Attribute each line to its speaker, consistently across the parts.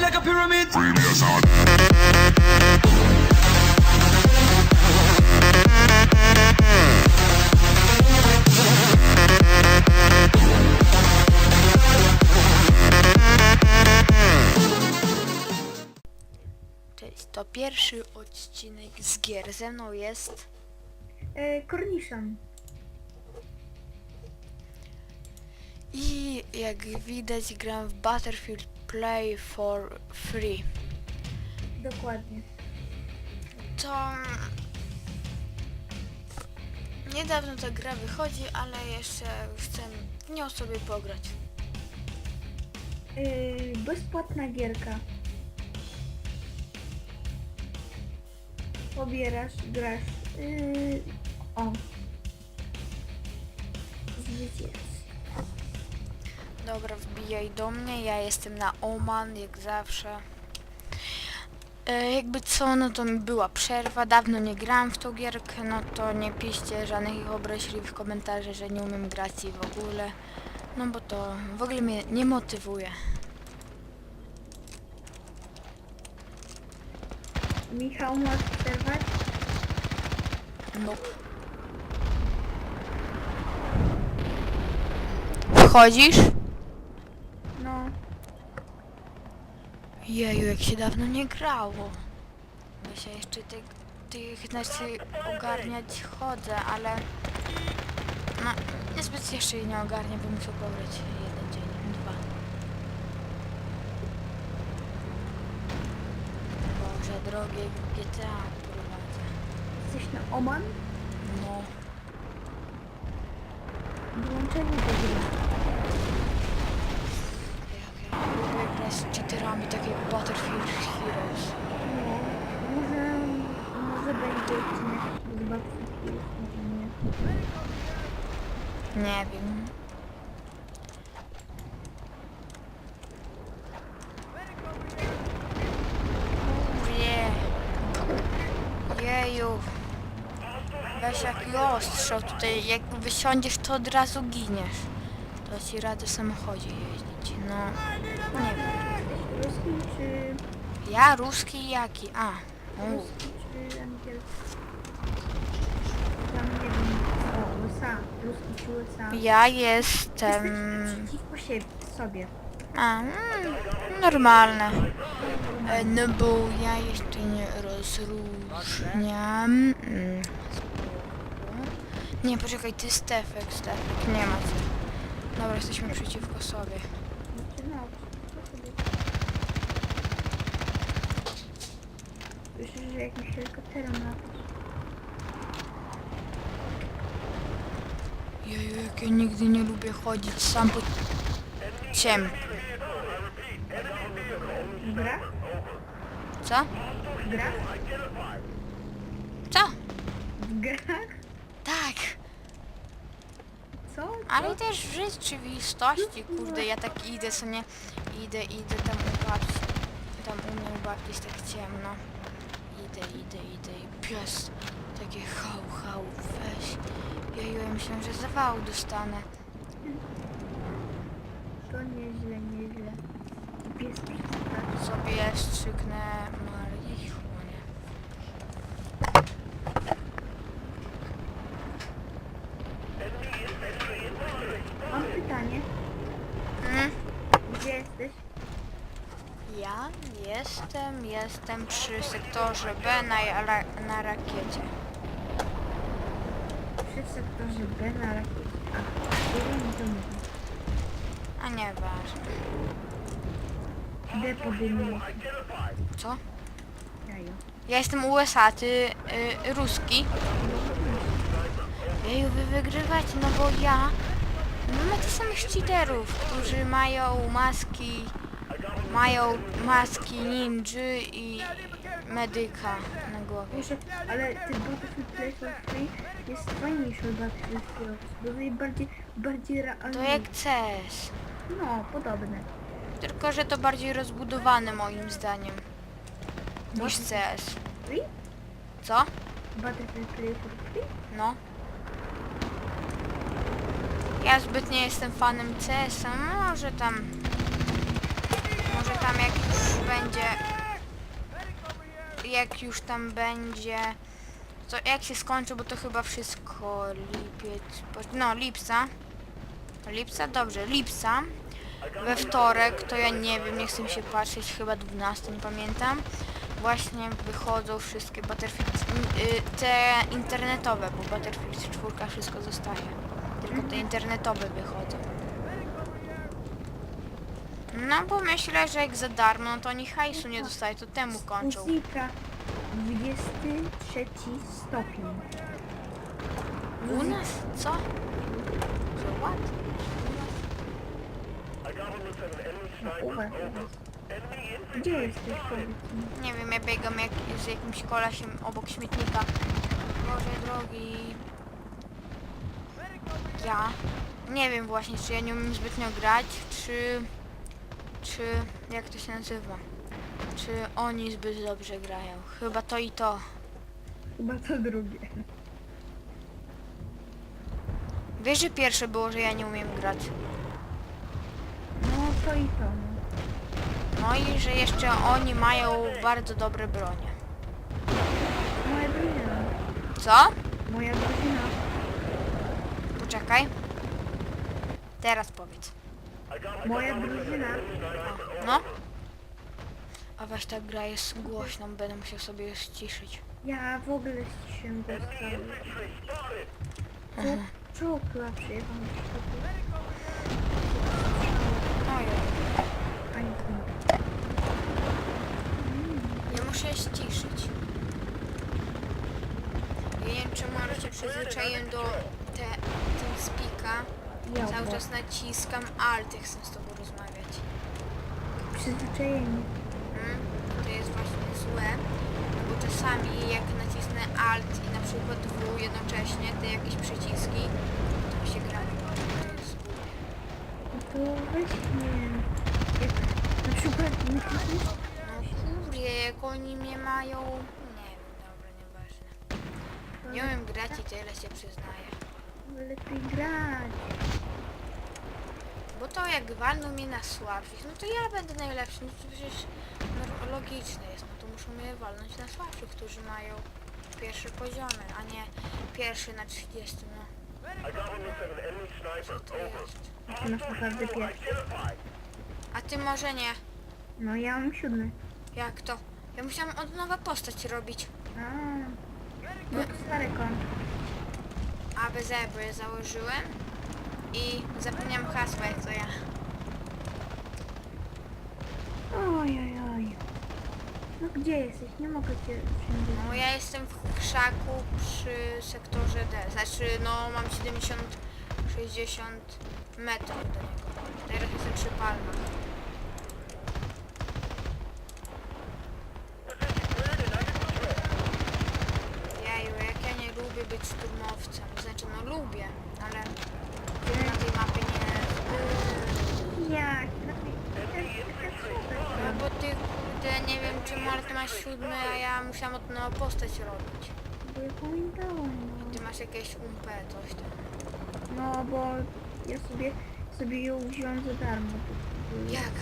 Speaker 1: high like a pyramid.
Speaker 2: Cześć, to pierwszy odcinek z gier. Ze mną jest
Speaker 3: E, Korniszon.
Speaker 2: i jak widać gram w Battlefield Play for Free.
Speaker 3: Dokładnie.
Speaker 2: To niedawno ta gra wychodzi, ale jeszcze chcę w nią sobie pograć.
Speaker 3: E, bezpłatna gierka. Pobierasz, grasz. E, o. Zwycięstwo.
Speaker 2: Dobra, wbijaj do mnie, ja jestem na Oman, jak zawsze. E, jakby co, no to mi była przerwa, dawno nie grałam w tą gierkę, no to nie piszcie żadnych obraźliwych komentarzy, że nie umiem grać i w ogóle. No bo to w ogóle mnie nie motywuje.
Speaker 3: Michał, możesz przerwać?
Speaker 2: No. Wchodzisz?
Speaker 3: No.
Speaker 2: Jeju, jak się dawno nie grało. Ja się jeszcze tych, tych znaczy ogarniać chodzę, ale no niezbyt jeszcze jej nie ogarnię, bo muszę pograć jeden dzień, dwa. Boże drogie GTA prowadzę.
Speaker 3: Jesteś na Oman?
Speaker 2: No.
Speaker 3: Włączenie do gry.
Speaker 2: Jak ja lubię grać z cheaterami, takie jak Battlefield Heroes.
Speaker 3: No. Może, może będzie odcinek z Battlefield, może nie.
Speaker 2: Nie wiem. Nie. Jeju. Weź jaki ostrzał tutaj, jak wysiądziesz to od razu giniesz. To ci radzę samochodzie jeździć. No, nie wiem.
Speaker 3: Ruski czy...
Speaker 2: Ja ruski jaki? A. u.
Speaker 3: Ruski czy angielski? Tam nie wiem. O, USA. Ruski czy USA?
Speaker 2: Ja jestem...
Speaker 3: Jesteś przeciwko siebie, sobie.
Speaker 2: A, mm, normalne. E, No bo ja jeszcze nie rozróżniam. Mm. Nie, poczekaj, ty Stefek, Stefek, nie ma cię. Dobra, jesteśmy przeciwko sobie.
Speaker 3: Znaczy, no, przeciwko sobie. Słyszę, że jakimś helikopterem latasz.
Speaker 2: Jeju, jak ja nigdy nie lubię chodzić sam po ciem.
Speaker 3: W grach?
Speaker 2: Co?
Speaker 3: W grach?
Speaker 2: Co?
Speaker 3: W grach?
Speaker 2: Tak,
Speaker 3: Co?
Speaker 2: ale też w rzeczywistości, kurde, ja tak idę sobie, idę, idę tam u babci, tam u mnie u babci jest tak ciemno. Idę, idę, idę i pies, takie hał, hał, weź. Jeju, myślałem, że zawału dostanę.
Speaker 3: To nieźle, nieźle. Pies przestraszył.
Speaker 2: Sobie strzyknę marihuanę.
Speaker 3: Mam pytanie.
Speaker 2: Mm?
Speaker 3: Gdzie jesteś?
Speaker 2: Ja jestem, przy sektorze B na, ra- na rakiecie.
Speaker 3: Przy sektorze B na rakiecie. A, jeden mi to mówi.
Speaker 2: A.
Speaker 3: D podejmuje się.
Speaker 2: Co?
Speaker 3: Jajo.
Speaker 2: Ja jestem USA, ty y, ruski. Jeju, wy wygrywacie, no bo ja no ma tych samych cheaterów, którzy mają maski, mają maski ninży i medyka na głowie.
Speaker 3: Ale ten Battlefield Play for Free jest fajniejszy od Battlefield Heroes, bo jest bardziej, bardziej realny.
Speaker 2: To jak CS.
Speaker 3: No, podobne.
Speaker 2: Tylko, że to bardziej rozbudowane moim zdaniem niż CS.
Speaker 3: Free?
Speaker 2: Co?
Speaker 3: Battlefield Play for Free?
Speaker 2: No. Ja zbyt nie jestem fanem CS-a, może tam... Tam jak już jak już tam będzie... To jak się skończy, bo to chyba wszystko lipiec... No, lipca. Lipca? Dobrze, lipca. We wtorek, to ja nie wiem, nie chcę się patrzeć, chyba 12, nie pamiętam. Właśnie wychodzą wszystkie Battlefield... y, te internetowe, bo Battlefield 4 wszystko zostaje. Tylko te internetowe wychodzą. No bo myślę, że jak za darmo, to oni hajsu nie dostają, to temu kończą.
Speaker 3: Muzyka 23 stopień.
Speaker 2: U nas? Co? Że what?
Speaker 3: No, u was. Gdzie jesteś, powiedz?
Speaker 2: Nie wiem, ja biegam jak, z jakimś kolasiem obok śmietnika. Boże drogi. Ja? Nie wiem właśnie, czy ja nie umiem zbytnio grać, czy... Czy... jak to się nazywa? Czy oni zbyt dobrze grają? Chyba to i to.
Speaker 3: Chyba to drugie.
Speaker 2: Wiesz, że pierwsze było, że ja nie umiem grać.
Speaker 3: No to i to. No.
Speaker 2: No i że jeszcze oni mają bardzo dobre bronie.
Speaker 3: Moja drużyna.
Speaker 2: Co?
Speaker 3: Moja drużyna.
Speaker 2: Poczekaj. Teraz powiedz.
Speaker 3: Moja drużyna.
Speaker 2: No? A weź ta gra jest głośna, będę musiał sobie ściszyć.
Speaker 3: Ja w ogóle ściszyłem go cały.
Speaker 2: Mhm.
Speaker 3: Czołg chyba przyjechał na światło.
Speaker 2: Ojej.
Speaker 3: Nie.
Speaker 2: Ja muszę ściszyć. Ja nie wiem czemu, ale się przyzwyczaiłem do te, ten spika. Cały
Speaker 3: bo-
Speaker 2: czas naciskam alt, jak chcę z tobą rozmawiać.
Speaker 3: Przyzwyczajenie.
Speaker 2: Mm, to jest właśnie złe, no bo czasami jak nacisnę alt i na przykład W jednocześnie, te jakieś przyciski, to mi się gra nie wolno, to jest głupie.
Speaker 3: No to weź nie wiem. Jak na przykład nie klikniesz,
Speaker 2: No kurde, jak oni mnie mają... Nie wiem, dobra, nieważne. Nie umiem grać i tyle się przyznaję.
Speaker 3: to lepiej grać.
Speaker 2: Bo to jak walną mnie na słabszych, no to ja będę najlepszy, no to przecież no, logiczne jest, no to muszą mnie walnąć na słabszych, którzy mają pierwsze poziomy, a nie pierwszy na 30, no. Co to jest?
Speaker 3: Naprawdę pierwszy.
Speaker 2: A ty może nie.
Speaker 3: No ja mam siódmy.
Speaker 2: Jak to? Ja musiałam od nowa postać robić.
Speaker 3: A, bo to stare konto.
Speaker 2: A bez E, bo je założyłem i zapomniałam hasła jak to ja.
Speaker 3: Oj, oj, oj. No gdzie jesteś? Nie mogę cię wszędzie.
Speaker 2: No ja jestem w krzaku przy sektorze D. Znaczy no mam 70 60 metrów do niego. Teraz jestem przy palmach. Jaju, jak ja nie lubię być szturmowcem. Znaczy no lubię, ale na tej mapie nie.
Speaker 3: Jak? Na tej- jak- jak super.
Speaker 2: No bo ty kurde nie wiem czy Mart ma siódmy, a ja musiałam od nowa postać robić.
Speaker 3: Bo ja pamiętałem, no.
Speaker 2: Ty masz jakieś umpę, coś tam.
Speaker 3: No bo ja sobie, sobie ją wziąłem za darmo.
Speaker 2: Jak?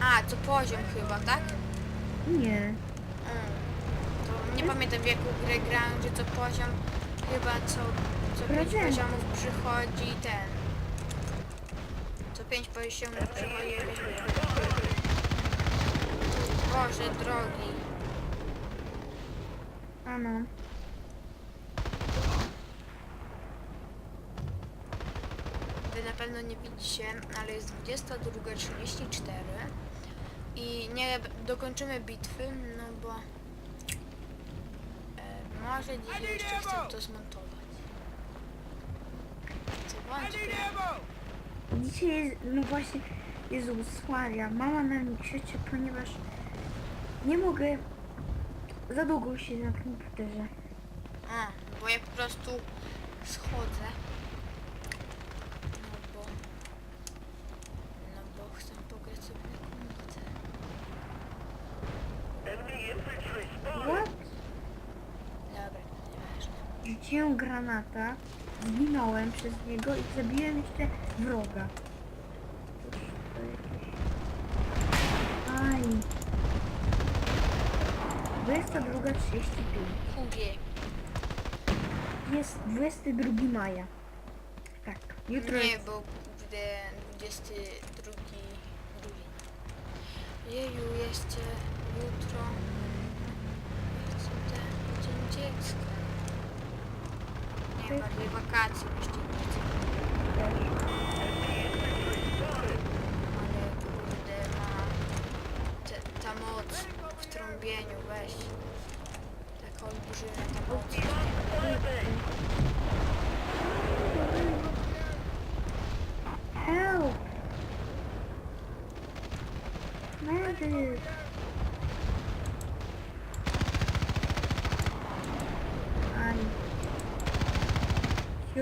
Speaker 2: A, to poziom chyba, tak?
Speaker 3: Nie.
Speaker 2: Mm. To nie pamiętam w jaką grę grałem, że to poziom chyba co, co pięć poziomów przychodzi ten. Co pięć poziomów przychodzi jakaś gra. Boże drogi.
Speaker 3: A no.
Speaker 2: Wy na pewno nie widzicie, ale jest 22.34 i nie dokończymy bitwy, no bo e, może dzisiaj jeszcze chcę to zmontować. Co wątpię.
Speaker 3: Dzisiaj jest, no właśnie, Jezus Maria, mama na mnie krzyczy, ponieważ nie mogę za długo się na komputerze.
Speaker 2: A, bo ja po prostu schodzę. No bo... No bo chcę pograć sobie na komputer.
Speaker 3: What?
Speaker 2: Dobra, nieważne.
Speaker 3: Rzuciłem granata, zginąłem przez niego i zabiłem jeszcze wroga. Cóż, to jakieś... Aj. 22.35.
Speaker 2: Chugie.
Speaker 3: Jest 22 maja. Tak, jutro
Speaker 2: Nie,
Speaker 3: jest...
Speaker 2: bo kurde 22 drugi. Jeju, jeszcze jutro. Jest ten dzień dziecka. Nie, bardziej wakacje niż dzień dziecka. Ale kurde ma te, ta moc trąbieniu, weź. Taka olbrzymia ta moc.
Speaker 3: Help! Medy! Aj.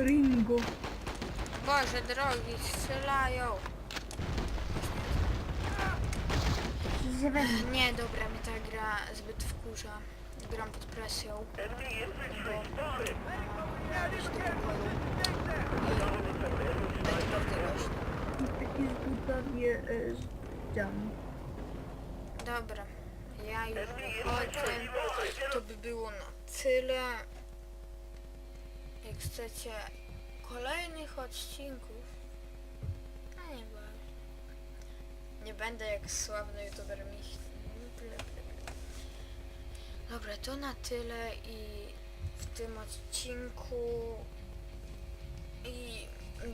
Speaker 3: Ringo.
Speaker 2: Boże drogi, strzelają. Nie, dobra, mnie ta gra zbyt wkurza. Gram pod presją. Dobra, ja już wychodzę. To by było na tyle. Jak chcecie kolejnych odcinków, no nie bardzo. Nie będę jak sławny youtuber Mich. Dobra, to na tyle i w tym odcinku i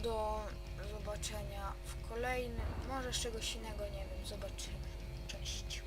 Speaker 2: do zobaczenia w kolejnym. Może z czegoś innego, nie wiem, zobaczymy. Cześć.